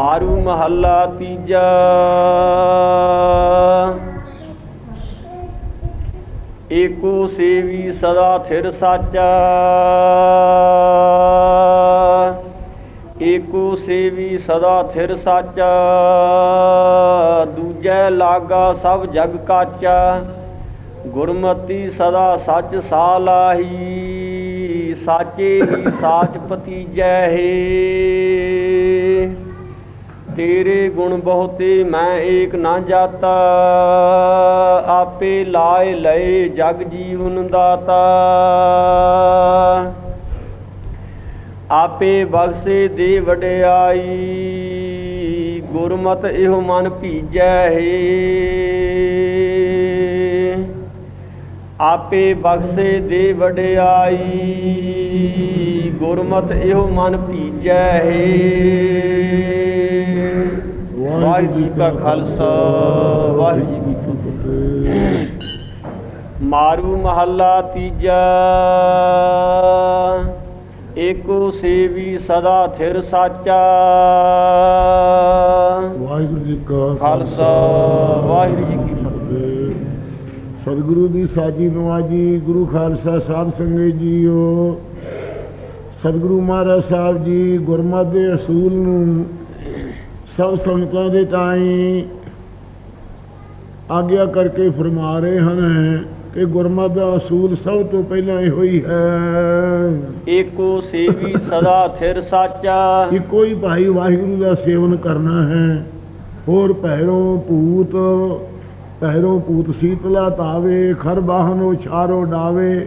ਮਾਰੂ ਮਹੱਲਾ ਤੀਜਾ। ਏਕੋ ਸੇਵੀ ਸਦਾ ਥਿਰ ਸਾਚਾ। ਏਕੋ ਸੇਵੀ ਸਦਾ ਥਿਰ ਸਾਚਾ। ਦੂਜੈ ਲਾਗਾ ਸਭ ਜਗ ਕਾਚਾ। ਗੁਰਮਤੀ ਸਦਾ ਸੱਚ ਸਾਲਾਹੀ ਸਾਚੇ ਹੀ ਸਾਚ ਪਤੀਜੈ ਹੈ। ਤੇਰੇ ਗੁਣ ਬਹੁਤੇ ਮੈਂ ਏਕ ਨਾ ਜਾਤਾ। ਆਪੇ ਲਾਏ ਲਏ ਜਗ ਜੀਵਨ ਦਾਤਾ। ਆਪੇ ਬਖਸ਼ੇ ਦੇ ਵਡਿਆਈ, ਗੁਰਮਤ ਇਹੋ ਮਨ ਭੀਜੈ ਹੈ। ਆਪੇ ਬਖਸ਼ੇ ਦੇ ਵਡਿਆਈ, ਗੁਰਮਤ ਇਹੋ ਮਨ ਭੀਜੈ ਹੈ। ਵਾਹਿਗੁਰੂ ਜੀ ਕਾ ਖਾਲਸਾ ਵਾਹਿਗੁਰੂ ਜੀ ਕੀ ਫਤਿਹ। ਮਾਰੂ ਮਹੱਲਾ ਤੀਜਾ। ਏਕੋ ਸੇਵੀ ਸਦਾ ਥਿਰ ਸਾਚਾ। ਵਾਹਿਗੁਰੂ ਜੀ ਕਾ ਖਾਲਸਾ ਵਾਹਿਗੁਰੂ ਜੀ ਕੀ ਫਤਿਹ। ਸਤਿਗੁਰੂ ਦੀ ਸਾਜੀ ਨਵਾਜੀ ਗੁਰੂ ਖਾਲਸਾ ਸਾਧ ਸੰਗਤ ਜੀਓ। ਸਤਿਗੁਰੂ ਮਹਾਰਾਜ ਸਾਹਿਬ ਜੀ ਗੁਰਮਤਿ ਦੇ ਅਸੂਲ ਨੂੰ ਸਭ ਸੰਗਤਾਂ ਦੇ ਤਾਈਂ ਆਗਿਆ ਕਰਕੇ ਫਰਮਾ ਰਹੇ ਹਨ ਕਿ ਗੁਰਮਤਿ ਦਾ ਅਸੂਲ ਸਭ ਤੋਂ ਪਹਿਲਾਂ ਇਹੋ ਹੀ ਹੈ। ਏਕੋ ਸੇਵੀ ਸਦਾ ਥਿਰ ਸਾਚਾ। ਇੱਕੋ ਹੀ ਭਾਈ ਵਾਹਿਗੁਰੂ ਦਾ ਸੇਵਨ ਕਰਨਾ ਹੈ। ਹੋਰ ਭੈਰੋਂ ਭੂਤ ਭੈਰੋਂ ਭੂਤ ਸੀਤਲਾ ਤਾਵੇ ਖਰ ਬਾਹਨ ਉਛਾਰੋ ਡਾਵੇ।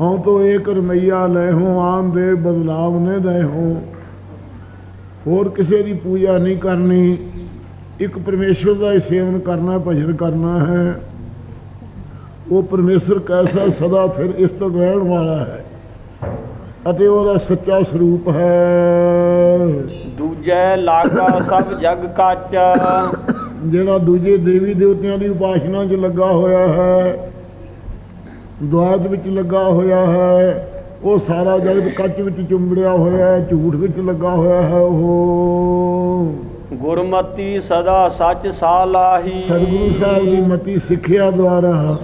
ਹਉ ਤੋ ਏਕ ਰਮਈਆ ਲੈ ਹੋ ਆਮ ਦੇ ਬਦਲਾਵ ਨੇ ਦੇ ਹੋ ਹੋਰ ਕਿਸੇ ਦੀ ਪੂਜਾ ਨਹੀਂ ਕਰਨੀ। ਇੱਕ ਪਰਮੇਸ਼ਵਰ ਦਾ ਹੀ ਸੇਵਨ ਕਰਨਾ ਭਜਨ ਕਰਨਾ ਹੈ। ਉਹ ਪਰਮੇਸ਼ਰ ਕੈਸਾ ਸਦਾ ਫਿਰ ਇਸ ਤੋਂ ਰਹਿਣ ਵਾਲਾ ਹੈ ਅਤੇ ਉਹਦਾ ਸੱਚਾ ਸਰੂਪ ਹੈ। ਦੂਜੈ ਲਾਗਾ ਸਭ ਜਗ ਕਾਚਾ। ਜਿਹੜਾ ਦੂਜੇ ਦੇਵੀ ਦੇਵਤਿਆਂ ਦੀ ਉਪਾਸਨਾ 'ਚ ਲੱਗਾ ਹੋਇਆ ਹੈ ਦੁਆਤ ਵਿੱਚ ਲੱਗਾ ਹੋਇਆ ਹੈ ਉਹ ਸਾਰਾ ਜਗਤ ਕੱਚ ਵਿੱਚ ਚੁੰਬੜਿਆ ਹੋਇਆ ਹੈ ਝੂਠ ਵਿੱਚ ਲੱਗਾ ਹੋਇਆ ਹੈ ਉਹ। ਗੁਰਮਤੀ ਸਦਾ ਸੱਚ ਸਾਲਾਹੀ ਸਤਿਗੁਰੂ ਸਾਹਿਬ ਦੀ ਮਤੀ ਸਿੱਖਿਆ ਦੁਆਰਾ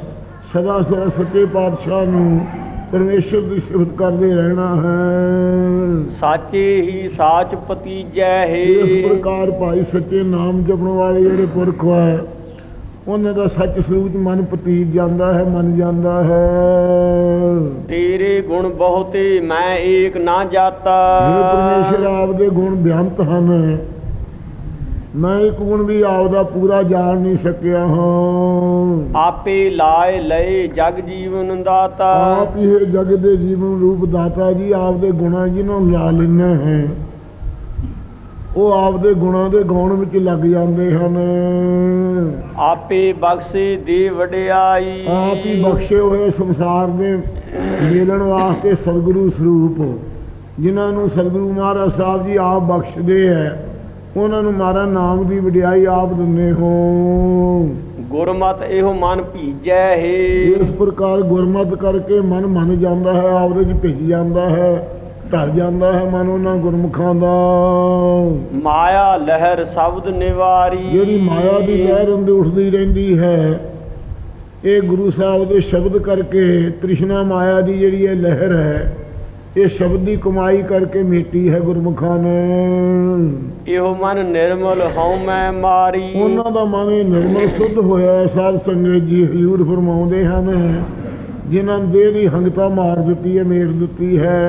ਸਦਾ ਸਦਾ ਸੱਚੇ ਪਾਤਸ਼ਾਹ ਨੂੰ ਪਰਮੇਸ਼ਰ ਦੀ ਸਿਫਤ ਕਰਦੇ ਰਹਿਣਾ ਹੈ। ਸਾਚੇ ਹੀ ਸਾਚ ਪਤੀਜੈ ਹੈ। ਇਸ ਪ੍ਰਕਾਰ ਭਾਈ ਸੱਚੇ ਨਾਮ ਜਪਣ ਵਾਲੇ ਜਿਹੜੇ ਪੁਰਖ ਹੈ ਉਹਨਾਂ ਦਾ ਸੱਚ ਸਰੂਪ ਮਨ ਪਤੀਤ ਜਾਂਦਾ ਹੈ ਮੰਨ ਜਾਂਦਾ ਹੈ। ਤੇਰੇ ਗੁਣ ਬਹੁਤੇ ਮੈਂ ਏਕ ਨਾ ਜਾਤਾ। ਪਰਮੇਸ਼ਰ ਆਪ ਦੇ ਗੁਣ ਬਿਆੰਤ ਹਨ। ਮੈਂ ਇੱਕ ਗੁਣ ਵੀ ਆਪ ਦਾ ਪੂਰਾ ਜਾਣ ਨਹੀਂ ਸਕਿਆ ਹਾਂ। ਆਪੇ ਲਾਏ ਲਏ ਜਗ ਜੀਵਨ ਦਾਤਾ। ਆਪ ਹੀ ਜਗ ਦੇ ਜੀਵਨ ਰੂਪ ਦਾਤਾ ਜੀ ਆਪ ਦੇ ਗੁਣਾਂ ਜਿਹਨੂੰ ਲਾ ਲੈਣਾ ਹੈ। ਉਹ ਆਪ ਦੇ ਗੁਣਾਂ ਦੇ ਗਾਉਣ ਵਿੱਚ ਲੱਗ ਜਾਂਦੇ ਹਨ। ਆਪੇ ਬਖਸ਼ੇ ਦੇ ਵਡਿਆਈ। ਆਪ ਹੀ ਬਖਸ਼ੇ ਹੋਏ ਸੰਸਾਰ ਦੇ ਮਿਲਣ ਵਾਸਤੇ ਸਤਿਗੁਰੂ ਸਰੂਪ। ਜਿਨ੍ਹਾਂ ਨੂੰ ਸਤਿਗੁਰੂ ਮਹਾਰਾਜ ਸਾਹਿਬ ਜੀ ਆਪ ਬਖਸ਼ਦੇ ਹੈ ਉਹਨਾਂ ਨੂੰ ਮਾਰਾ ਨਾਮ ਦੀ ਵਡਿਆਈ ਆਪ ਦਿੰਦੇ ਹੋ। ਗੁਰਮਤ ਇਹੋ ਮਨ ਭੀਜੈ ਹੈ। ਇਸ ਪ੍ਰਕਾਰ ਗੁਰਮਤ ਕਰਕੇ ਮਨ ਮੰਨ ਜਾਂਦਾ ਹੈ ਆਪਦੇ ਚ ਭਿੱਜ ਜਾਂਦਾ ਹੈ। ਢਲ ਜਾਂਦਾ ਹੈ ਮਨ ਉਹਨਾਂ ਗੁਰਮੁਖਾਂ ਦਾ। ਮਾਇਆ ਲਹਿਰ ਸ਼ਬਦ ਨਿਵਾਰੀ। ਜਿਹੜੀ ਮਾਇਆ ਦੀ ਲਹਿਰ ਅੰਦਰ ਉੱਠਦੀ ਰਹਿੰਦੀ ਹੈ। ਇਹ ਗੁਰੂ ਸਾਹਿਬ ਦੇ ਸ਼ਬਦ ਕਰਕੇ ਤ੍ਰਿਸ਼ਨਾ ਮਾਇਆ ਦੀ ਜਿਹੜੀ ਇਹ ਲਹਿਰ ਹੈ ਇਹ ਸ਼ਬਦ ਦੀ ਕਮਾਈ ਕਰਕੇ ਮੇਟੀ ਹੈ ਗੁਰਮੁਖਾਂ ਨੇ। ਇਹੋ ਮਨ ਨਿਰਮਲ ਹਉ ਮੈਂ ਮਾਰੀ। ਉਹਨਾਂ ਦਾ ਮਨ ਨਿਰਮਲ ਸੁੱਧ ਹੋਇਆ ਸਾਧ ਸੰਗਤ ਜੀ ਹਜ਼ੂਰ ਫਰਮਾਉਂਦੇ ਹਨ ਜਿਨ੍ਹਾਂ ਦੇਹ ਦੀ ਹੰਗਤਾ ਮਾਰ ਦਿੱਤੀ ਹੈ ਮੇਟ ਦਿੱਤੀ ਹੈ।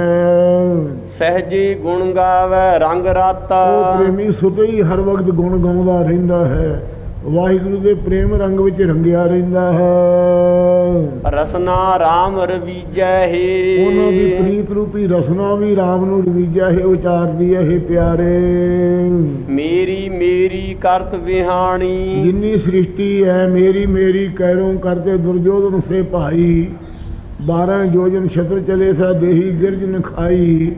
ਸਹਜੇ ਗੁਣ ਗਾਵੇ ਰੰਗ ਰਾਤਾ। ਉਹ ਪ੍ਰੇਮੀ ਸੁਤੇ ਹੀ ਹਰ ਵਕਤ ਗੁਣ ਗਾਉਂਦਾ ਰਹਿੰਦਾ ਹੈ। ਵਾਹਿਗੁਰੂ ਦੇ ਪ੍ਰੇਮ ਰੰਗ ਵਿੱਚ ਰੰਗਿਆ ਰਹਿੰਦਾ ਹੈ। ਰਸਨਾ RAM ਰਵੀਜੈ ਹੈ। ਉਹਨਾਂ ਦੀ ਪ੍ਰੀਤ ਰੂਪੀ ਰਸਨਾ ਵੀ RAM ਨੂੰ ਰਵੀਜਿਆ ਹੈ ਉਚਾਰਦੀ ਹੈ ਇਹ ਪਿਆਰੇ। ਮੇਰੀ ਮੇਰੀ ਕਰਤ ਵਿਹਾਣੀ। ਜਿੰਨੀ ਸ੍ਰਿਸ਼ਟੀ ਹੈ ਮੇਰੀ ਮੇਰੀ ਕਹਿਰੋਂ ਕਰਤੇ ਦੁਰਜੋਧਨ ਸੇ ਭਾਈ। 12 ਜੋਜਨ ਛਤਰ ਚਲੇ ਸਾ ਦੇਹੀ ਗਿਰਜਨ ਖਾਈ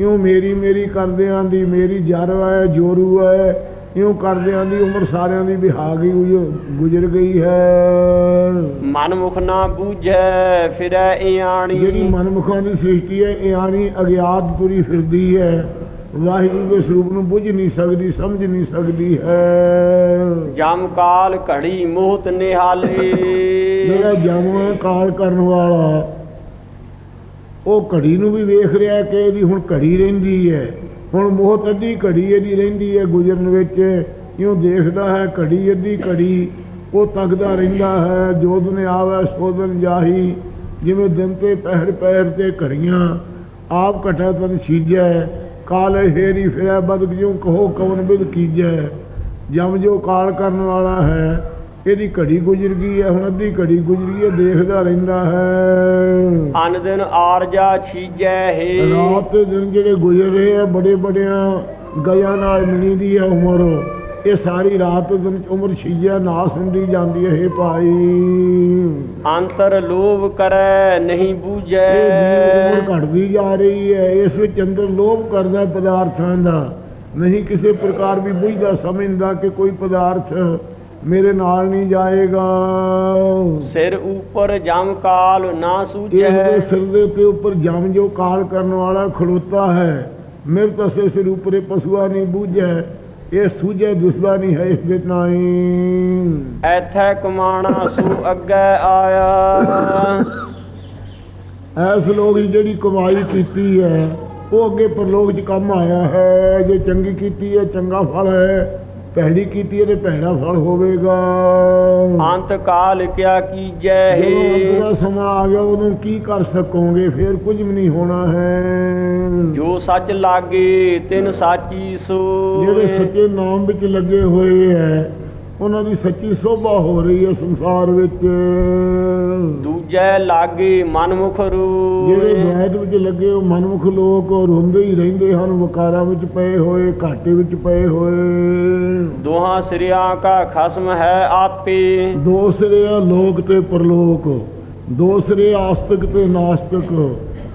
ਇਉਂ ਮੇਰੀ ਮੇਰੀ ਕਰਦਿਆਂ ਦੀ ਮੇਰੀ ਜਰ ਹੈ ਜੋਰੂ ਹੈ ਇਉਂ ਕਰਦਿਆਂ ਦੀ ਉਮਰ ਸਾਰਿਆਂ ਦੀ ਵਿਹਾ ਗਈ ਹੋਈ ਗੁਜ਼ਰ ਗਈ ਹੈ। ਮਨ ਮੁਖ ਨਾ ਬੂਝੈ ਫਿਰੈ ਇਆਣੀ ਜਿਹੜੀ ਮਨਮੁਖਾਂ ਦੀ ਸ੍ਰਿਸ਼ਟੀ ਹੈ ਇਹ ਆਣੀ ਅਗਿਆਤ ਤੁਰੀ ਫਿਰਦੀ ਹੈ। ਵਾਹਿਗੁਰੂ ਦੇ ਸਰੂਪ ਨੂੰ ਬੁੱਝ ਨਹੀਂ ਸਕਦੀ ਸਮਝ ਨਹੀਂ ਸਕਦੀ ਹੈ। ਜਮ ਕਾਲ ਘੜੀ ਮੋਹਤ ਨਿਹਾਲੇ। ਜਿਹੜਾ ਜਮ ਕਾਲ ਕਰਨ ਵਾਲਾ, ਉਹ ਘੜੀ ਨੂੰ ਵੀ ਵੇਖ ਰਿਹਾ ਕਿ ਇਹਦੀ ਹੁਣ ਘੜੀ ਰਹਿੰਦੀ ਹੈ। ਹੁਣ ਮੋਹਤ ਅੱਧੀ ਘੜੀ ਇਹਦੀ ਰਹਿੰਦੀ ਹੈ, ਗੁਜ਼ਰਨ ਵਿੱਚ ਇਉਂ ਦੇਖਦਾ ਹੈ ਘੜੀ ਅੱਧੀ ਘੜੀ, ਉਹ ਤੱਕਦਾ ਰਹਿੰਦਾ ਹੈ ਜੋਦਨ ਆਵੇ ਸੋਦਨ ਜਾਹੀ, ਜਿਵੇਂ ਦਿਨ ਤੇ ਪਹਿਰ ਪਹਿਰ ਤੇ ਘੜੀਆਂ, ਆਪ ਘਟਾ ਤਨ ਛੀਜੈ, ਕਾਲੇ ਹੇਰੀ ਫਿਰੈ ਬਦ ਜਿਉ ਕਹੋ ਕਵਨ ਬਿਦ ਕੀਜੈ। ਜਮ ਜੋ ਕਾਲ ਕਰਨ ਵਾਲਾ ਹੈ ਇਹਦੀ ਘੜੀ ਗੁਜ਼ਰ ਗਈ ਹੈ ਹੁਣ ਅੱਧੀ ਘੜੀ ਗੁਜ਼ਰ ਗਈ ਹੈ ਦੇਖਦਾ ਰਹਿੰਦਾ ਹੈ। ਅਨ ਦਿਨ ਆਰਜਾ ਛੀਜੈ ਹੈ। ਰਾਤ ਤੇ ਦਿਨ ਜਿਹੜੇ ਗੁਜ਼ਰ ਰਹੇ ਆ ਬੜੇ ਬੜਿਆਂ ਗਿਆ ਨਾਲ ਮਿਲੀ ਦੀ ਹੈ ਉਮਰ। ਇਹ ਸਾਰੀ ਰਾਤ ਦਿਨ ਉਮਰ ਛੀਜਿਆ ਨਾ ਸੰਦੀ ਜਾਂਦੀ ਹੈ ਇਹ ਭਾਈ। ਅੰਤਰ ਲੋਭ ਕਰੈ ਨਹੀਂ ਬੂਝੈ। ਇਹ ਜੀਵ ਉਮਰ ਘਟਦੀ ਜਾ ਰਹੀ ਹੈ ਇਸ ਵਿੱਚ ਅੰਦਰ ਲੋਭ ਕਰਦਾ ਪਦਾਰਥਾਂ ਦਾ। ਨਹੀਂ ਕਿਸੇ ਪ੍ਰਕਾਰ ਵੀ ਬੁਝਦਾ ਸਮਝਦਾ ਕਿ ਕੋਈ ਪਦਾਰਥ ਮੇਰੇ ਨਾਲ ਨਹੀਂ ਜਾਏਗਾ। ਸਿਰ ਉਪਰ ਜਮ ਕਾਲ ਨਾ ਇਸ ਸੂਝੈ ਦੇ ਸਿਰ ਦੇ ਉੱਤੇ ਉੱਪਰ ਜਮ ਜੋ ਕਾਲ ਕਰਨ ਵਾਲਾ ਖੜੋਤਾ ਹੈ। ਮੇਰੇ ਤਸੇ ਸਿਰ ਉਪਰੇ ਪਸ਼ੂਆ ਨਹੀਂ ਬੂਝੈ ਇਹ ਸੂਝੇ ਦਿਸਦਾ ਨਹੀਂ ਹੈ ਇਸ ਦੇ ਨਾਈ ਐਥੈ ਕਮਾਣਾ ਸੂ ਅੱਗੇ ਆਇਆ। ਐਸ ਲੋਕ ਜਿਹੜੀ ਕਮਾਈ ਕੀਤੀ ਹੈ ਉਹ ਅੱਗੇ ਪਰਲੋਕ 'ਚ ਕੰਮ ਆਇਆ ਹੈ। ਜੇ ਚੰਗੀ ਕੀਤੀ ਹੈ ਚੰਗਾ ਫਲ ਹੈ। ਭੈੜੀ ਕੀਤੀ ਤੇ ਭੈੜਾ ਫਲ ਹੋਵੇਗਾ। ਅੰਤ ਕਾਲ ਕਿਆ ਕੀਜੈ ਜਦੋਂ ਹੈ ਅੰਤਰਾ ਸਮਾਂ ਆ ਗਿਆ ਉਹਨੂੰ ਕੀ ਕਰ ਸਕੋਗੇ? ਫਿਰ ਕੁਝ ਵੀ ਨਹੀਂ ਹੋਣਾ ਹੈ। ਜੋ ਸੱਚ ਲਾਗੇ ਤਿਨ ਸਾਚੀ ਸੋ ਜਿਹੜੇ ਸੱਚੇ ਨਾਮ ਵਿੱਚ ਲੱਗੇ ਹੋਏ ਹੈ ਉਹਨਾਂ ਦੀ ਸੱਚੀ ਸੋਭਾ ਹੋ ਰਹੀ ਹੈ ਸੰਸਾਰ ਵਿੱਚ। ਦੂਜੈ ਲਾਗੇ ਮਨਮੁਖ ਜਿਹੜੇ ਰੂ ਵੈਦ ਵਿੱਚ ਲੱਗੇ ਉਹ ਮਨਮੁਖ ਲੋਕ ਰੋਂਦੇ ਹੀ ਰਹਿੰਦੇ ਹਨ ਵਕਾਰਾਂ ਵਿੱਚ ਪਏ ਹੋਏ ਘਾਟੇ ਵਿੱਚ ਪਏ ਹੋਏ। ਦੋਹਾਂ ਸਿਰਿਆਂ ਕਾ ਖਸਮ ਹੈ ਆਪੇ। ਦੋ ਲੋਕ ਤੇ ਪਰਲੋਕ ਦੋ ਸਿਰੇ ਆਸਤਿਕ ਤੇ ਨਾਸਤਿਕ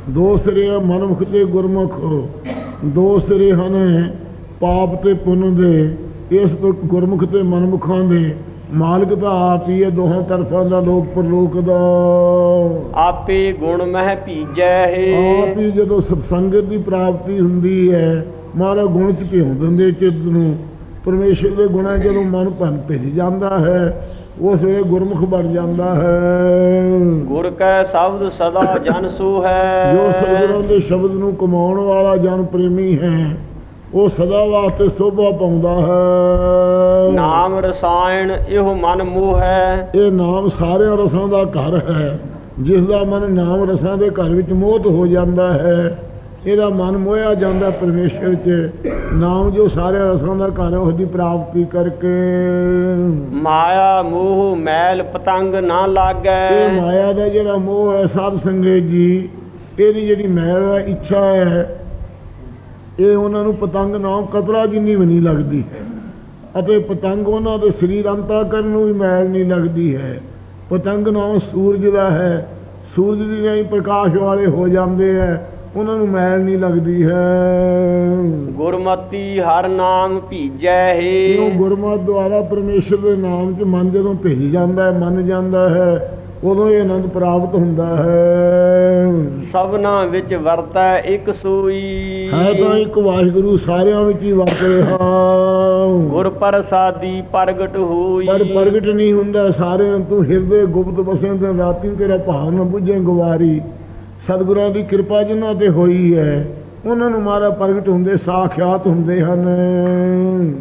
ਦੋ ਸਿਰੇ ਆ ਮਨਮੁਖ ਤੇ ਗੁਰਮੁਖ ਦੋ ਸਿਰੇ ਹਨ ਪਾਪ ਤੇ ਪੁੰਨ ਦੇ ਇਸ ਗੁਰਮੁਖ ਤੇ ਮਨਮੁਖਾਂ ਦੇ ਮਾਲਕ ਤਾਂ ਆਪ ਹੀ ਹੈ ਦੋਹਾਂ ਤਰਫਾਂ ਦਾ ਲੋਕ ਪਰਲੋਕ ਦਾ। ਆਪੇ ਗੁਣ ਮਹਿ ਭੀਜੈ ਆਪ ਹੈ ਹੀ ਜਦੋਂ ਸਤਸੰਗਤ ਦੀ ਪ੍ਰਾਪਤੀ ਹੁੰਦੀ ਹੈ ਮਹਾਰਾਜ ਗੁਣ ਚ ਭਿਉਂ ਦਿੰਦੇ ਚਿੱਤ ਨੂੰ। ਪਰਮੇਸ਼ਰ ਦੇ ਗੁਣਾਂ ਜਦੋਂ ਮਨ ਭੰਨ ਭਿੱਜ ਜਾਂਦਾ ਹੈ ਉਸ ਵੇਲੇ ਗੁਰਮੁਖ ਬਣ ਜਾਂਦਾ ਹੈ। ਗੁਰ ਕੈ ਸ਼ਬਦ ਸਦਾ ਜਨ ਸੋ ਹੈ ਜੋ ਸਤਿਗੁਰਾਂ ਦੇ ਸ਼ਬਦ ਨੂੰ ਕਮਾਉਣ ਵਾਲਾ ਜਨ ਪ੍ਰੇਮੀ ਹੈ ਉਹ ਸਦਾ ਵਾਸਤੇ ਸੋਭਾ ਪਾਉਂਦਾ ਹੈ। ਨਾਮ ਰਸਾਇਣ ਇਹੋ ਮਨ ਮੋਹ ਹੈ। ਇਹ ਨਾਮ ਸਾਰਿਆਂ ਰਸਾਂ ਦਾ ਘਰ ਹੈ। ਜਿਸ ਦਾ ਮਨ ਨਾਮ ਰਸਾਂ ਦੇ ਘਰ ਵਿੱਚ ਮੋਹਤ ਹੋ ਜਾਂਦਾ ਹੈ ਇਹਦਾ ਮਨ ਮੋਹਿਆ ਜਾਂਦਾ ਪਰਮੇਸ਼ਰ 'ਚ। ਨਾਮ ਜੋ ਸਾਰਿਆਂ ਰਸਾਂ ਦਾ ਘਰ ਹੈ ਉਸ ਦੀ ਪ੍ਰਾਪਤੀ ਕਰਕੇ। ਮਾਇਆ ਮੋਹ ਮੈਲ ਪਤੰਗ ਨਾ ਇਹ ਲਾਗੈ ਮਾਇਆ ਦਾ ਜਿਹੜਾ ਮੋਹ ਹੈ ਸਾਧ ਸੰਗਤ ਜੀ ਇਹਦੀ ਜਿਹੜੀ ਮੈਲ ਹੈ ਇੱਛਾ ਹੈ ਇਹ ਉਹਨਾਂ ਨੂੰ ਪਤੰਗ ਨਾਮ ਕਤਰਾ ਜਿੰਨੀ ਵੀ ਨਹੀਂ ਲੱਗਦੀ। ਅਤੇ ਪਤੰਗ ਉਹਨਾਂ ਦੇ ਸਰੀਰ ਅੰਤਾ ਕਰਨ ਨੂੰ ਵੀ ਮੈਲ ਨਹੀਂ ਲੱਗਦੀ ਹੈ। ਪਤੰਗ ਨਾਮ ਸੂਰਜ ਦਾ ਹੈ। ਸੂਰਜ ਦੀ ਨਹੀਂ ਪ੍ਰਕਾਸ਼ ਵਾਲੇ ਹੋ ਜਾਂਦੇ ਹੈ ਉਹਨਾਂ ਨੂੰ ਮੈਲ ਨਹੀਂ ਲੱਗਦੀ ਹੈ। ਗੁਰਮਤੀ ਹਰ ਨਾਮ ਭੀਜੈ ਹੈ। ਗੁਰਮਤਿ ਦੁਆਰਾ ਪਰਮੇਸ਼ਰ ਦੇ ਨਾਮ 'ਚ ਮਨ ਜਦੋਂ ਭਿੱਜ ਜਾਂਦਾ ਹੈ ਮੰਨ ਜਾਂਦਾ ਹੈ। ਉਦੋਂ ਇਹ ਆਨੰਦ ਪ੍ਰਾਪਤ ਹੁੰਦਾ ਹੈ। ਸਭਨਾ ਵਿੱਚ ਵਰਤੈ ਇੱਕ ਸੋਈ। ਹੈ ਤਾਂ ਇੱਕ ਵਾਹਿਗੁਰੂ ਸਾਰਿਆਂ ਵਿੱਚ ਹੀ ਵਰਤ ਰਿਹਾ। ਗੁਰ ਪ੍ਰਸਾਦੀ ਪ੍ਰਗਟ ਹੋਈ। ਪਰ ਪ੍ਰਗਟ ਨਹੀਂ ਹੁੰਦਾ ਸਾਰਿਆਂ ਤੋਂ ਹਿਰਦੇ ਗੁਪਤ ਵਸੇ ਤੇ ਰਾਤੀ ਤੇਰਾ ਭਾਵ ਨਾ ਬੁੱਝੇ ਗਵਾਰੀ। ਸਤਿਗੁਰਾਂ ਦੀ ਕਿਰਪਾ ਜਿਨ੍ਹਾਂ ਤੇ ਹੋਈ ਹੈ। ਉਹਨਾਂ ਨੂੰ ਮਾਰਾ ਪ੍ਰਗਟ ਹੁੰਦੇ ਸਾਖਿਆਤ ਹੁੰਦੇ ਹਨ।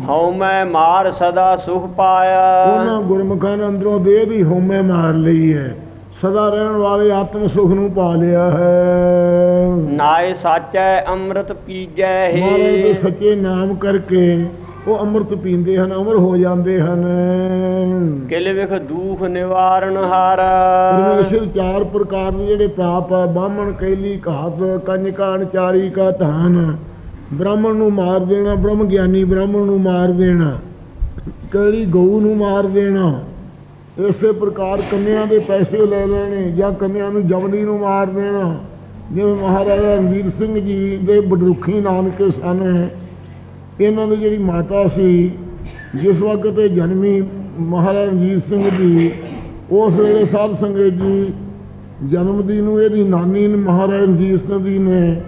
ਹਉ ਮੈਂ ਮਾਰ ਸਦਾ ਸੁਖ ਪਾਇਆ। ਉਹਨਾਂ ਗੁਰਮੁਖਾਂ ਨੇ ਅੰਦਰੋਂ ਦੇਹ ਦੀ ਹਉਮੈ ਮਾਰ ਲਈ ਹੈ। ਸਦਾ ਰਹਿਣ ਵਾਲੇ ਆਤਮ ਸੁਖ ਨੂੰ ਪਾ ਲਿਆ ਹੈ। ਨਾਏ ਸਾਚੈ ਅੰਮ੍ਰਿਤ ਪੀਜੈ ਮਹਾਰਾਜ ਦੇ ਹੈ ਸੱਚੇ ਨਾਮ ਕਰਕੇ ਉਹ ਅੰਮ੍ਰਿਤ ਪੀਂਦੇ ਹਨ ਅਮਰ ਹੋ ਜਾਂਦੇ ਹਨ। ਕਿਲ ਵਿਖ ਦੂਖ ਨਿਵਾਰਨ ਹਾਰ। ਪਰਮੇਸ਼ਰ ਚਾਰ ਪ੍ਰਕਾਰ ਦੇ ਜਿਹੜੇ ਪ੍ਰਾਪ ਹੈ ਬਾਹਮਣ, ਕੈਲੀ ਘਾਤ ਕੰਜਕਾ ਅਨਚਾਰੀ ਕਾ ਧਾਨ। ਬ੍ਰਾਹਮਣ ਨੂੰ ਮਾਰ ਦੇਣਾ, ਬ੍ਰਹਮ ਗਿਆਨੀ ਬ੍ਰਾਹਮਣ ਨੂੰ ਮਾਰ ਦੇਣਾ, ਕੈਲੀ ਗਊ ਨੂੰ ਮਾਰ ਦੇਣਾ। ਇਸੇ ਪ੍ਰਕਾਰ ਕੰਨਿਆਂ ਦੇ ਪੈਸੇ ਲੈ ਲੈਣੇ ਜਾਂ ਕੰਨਿਆਂ ਨੂੰ ਜਮਨੀ ਨੂੰ ਮਾਰ ਦੇਣਾ। ਜਿਵੇਂ ਮਹਾਰਾਜਾ ਰਣਵੀਰ ਸਿੰਘ ਜੀ ਦੇ ਬਡਰੁੱਖੀ ਨਾਨਕੇ ਸਨ। ਇਹਨਾਂ ਦੀ ਜਿਹੜੀ ਮਾਤਾ ਸੀ, ਜਿਸ ਵਕਤ ਜਨਮੀ ਮਹਾਰਾਜਾ ਰਣਜੀਤ ਸਿੰਘ ਜੀ ਉਸ ਵੇਲੇ ਸਾਧ ਸੰਗਤ ਜੀ ਜਨਮ ਦਿਨ ਨੂੰ ਇਹਦੀ ਨਾਨੀ ਨੇ ਮਹਾਰਾਜਾ ਰਣਜੀਤ ਸਿੰਘ ਜੀ ਨੇ,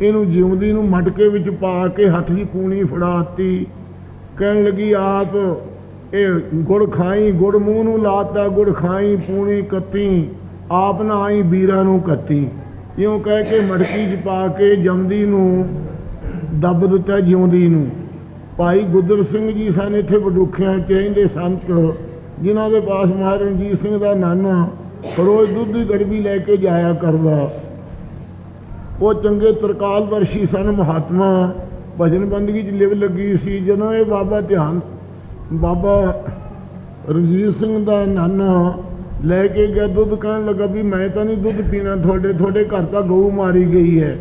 ਇਹਨੂੰ ਜਿਉਂਦੀ ਨੂੰ ਮਟਕੇ ਵਿੱਚ ਪਾ ਕੇ ਹੱਥ ਦੀ ਪੂਣੀ ਫੜਾਤੀ। ਕਹਿਣ ਲੱਗੀ, ਆਪ ਇਹ ਗੁੜ ਖਾਈ, ਗੁੜ ਮੂੰਹ ਨੂੰ ਲਾਤਾ, ਗੁੜ ਖਾਈ, ਪੂਣੀ ਕੱਤੀ, ਆਪ ਨਾ ਆਈ ਵੀਰਾਂ ਨੂੰ ਕੱਤੀ। ਇਉਂ ਕਹਿ ਕੇ ਮਟਕੀ 'ਚ ਪਾ ਕੇ ਜੰਮਦੀ ਨੂੰ ਦੱਬ ਦਿੱਤਾ ਜਿਉਂਦੀ ਨੂੰ। ਭਾਈ ਗੁੱਦਰ ਸਿੰਘ ਜੀ ਸਨ ਇੱਥੇ ਬਡੂਖਿਆਂ ਚ ਰਹਿੰਦੇ ਸੰਤ ਜਿਨ੍ਹਾਂ ਦੇ ਪਾਸ ਮਹਾਰਾਜ ਰਣਜੀਤ ਸਿੰਘ ਦਾ ਨਾਨਾ ਰੋਜ਼ ਦੁੱਧ ਦੀ ਗੜਬੀ ਲੈ ਕੇ ਜਾਇਆ ਕਰਦਾ। ਉਹ ਚੰਗੇ ਤਰਕਾਲ ਵਰਸ਼ੀ ਸਨ ਮਹਾਤਮਾ। ਭਜਨ ਬੰਦਗੀ 'ਚ ਲਿਵ ਲੱਗੀ ਸੀ। ਜਦੋਂ ਇਹ ਬਾਬਾ ਧਿਆਨ, ਬਾਬਾ ਰਣਜੀਤ ਸਿੰਘ ਦਾ ਨਾਨਾ ਲੈ ਕੇ ਗਿਆ, ਦੁੱਧ ਕਹਿਣ ਲੱਗਾ ਵੀ ਮੈਂ ਤਾਂ ਨਹੀਂ ਦੁੱਧ ਪੀਣਾ, ਤੁਹਾਡੇ ਤੁਹਾਡੇ ਘਰ ਤਾਂ ਗਊ ਮਾਰੀ ਗਈ ਹੈ।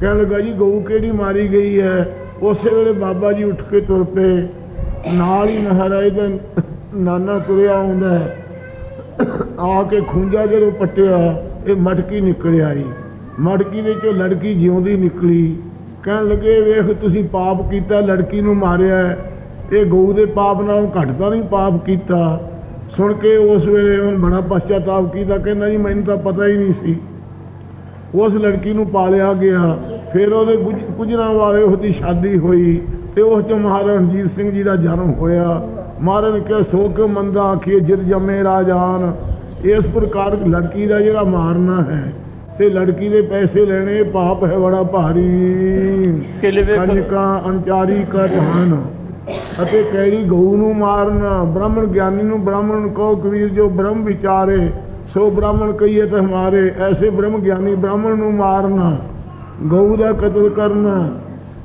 ਕਹਿਣ ਲੱਗਾ ਜੀ, ਗਊ ਕਿਹੜੀ ਮਾਰੀ ਗਈ ਹੈ? ਉਸੇ ਵੇਲੇ ਬਾਬਾ ਜੀ ਉੱਠ ਕੇ ਤੁਰ ਪਏ। ਨਾਲ ਹੀ ਮਹਾਰਾਜ ਦਾ ਨਾਨਾ ਤੁਰਿਆ ਆਉਂਦਾ ਹੈ। ਆ ਕੇ ਖੁੰਝਾ ਜਦੋਂ ਪੱਟਿਆ, ਇਹ ਮਟਕੀ ਨਿਕਲ ਆਈ। ਮਟਕੀ ਦੇ ਚੋਂ ਲੜਕੀ ਜਿਉਂਦੀ ਨਿਕਲੀ। ਕਹਿਣ ਲੱਗੇ, ਵੇਖ, ਤੁਸੀਂ ਪਾਪ ਕੀਤਾ, ਲੜਕੀ ਨੂੰ ਮਾਰਿਆ ਇਹ ਗਊ ਦੇ ਪਾਪ ਨਾਲੋਂ ਘੱਟ ਤਾਂ ਨਹੀਂ ਪਾਪ ਕੀਤਾ। ਸੁਣ ਕੇ ਉਸ ਵੇਲੇ ਉਹਨ ਬੜਾ ਪਛਤਾਪ ਕੀਤਾ, ਕਹਿੰਦਾ ਜੀ, ਮੈਨੂੰ ਤਾਂ ਪਤਾ ਹੀ ਨਹੀਂ ਸੀ। ਉਸ ਲੜਕੀ ਨੂੰ ਪਾਲਿਆ ਗਿਆ। ਫਿਰ ਉਹਦੇ ਗੁਜ- ਗੁਜਰਾਂ ਵਾਲੇ ਉਹਦੀ ਸ਼ਾਦੀ ਹੋਈ ਤੇ ਉਸ ਚ ਮਹਾਰਾਜਾ ਰਣਜੀਤ ਸਿੰਘ ਜੀ ਦਾ ਜਨਮ ਹੋਇਆ। ਮਹਾਰਾਜ ਨੇ ਕਿਹਾ ਸੋ ਕਿਉ ਮੰਦਾ ਆਖੀਏ ਜਿਤ ਜੰਮੇ ਰਾਜਾਨ ਇਸ ਪ੍ਰਕਾਰ ਲੜਕੀ ਦਾ ਜਿਹੜਾ ਮਾਰਨਾ ਹੈ ਤੇ ਲੜਕੀ ਦੇ ਪੈਸੇ ਲੈਣੇ ਪਾਪ ਹੈ ਬੜਾ ਭਾਰੀ। ਕੰਜਕਾਂ ਅਨਚਾਰੀ ਕਾ ਜਹਾਨ ਅਤੇ ਕਿਹੜੀ ਗਊ ਨੂੰ ਮਾਰਨਾ ਬ੍ਰਾਹਮਣ ਗਿਆਨੀ ਨੂੰ ਬ੍ਰਾਹਮਣ ਨੂੰ ਕਹੋ ਕਬੀਰ ਜੋ ਬ੍ਰਹਮ ਵਿਚਾਰੇ ਸੋ ਬ੍ਰਾਹਮਣ ਕਹੀਏ ਤੇ ਹਮਾਰੇ ਐਸੇ ਬ੍ਰਹਮ ਗਿਆਨੀ ਬ੍ਰਾਹਮਣ ਨੂੰ ਮਾਰਨਾ ਗਊ ਦਾ ਕਤਲ ਕਰਨਾ।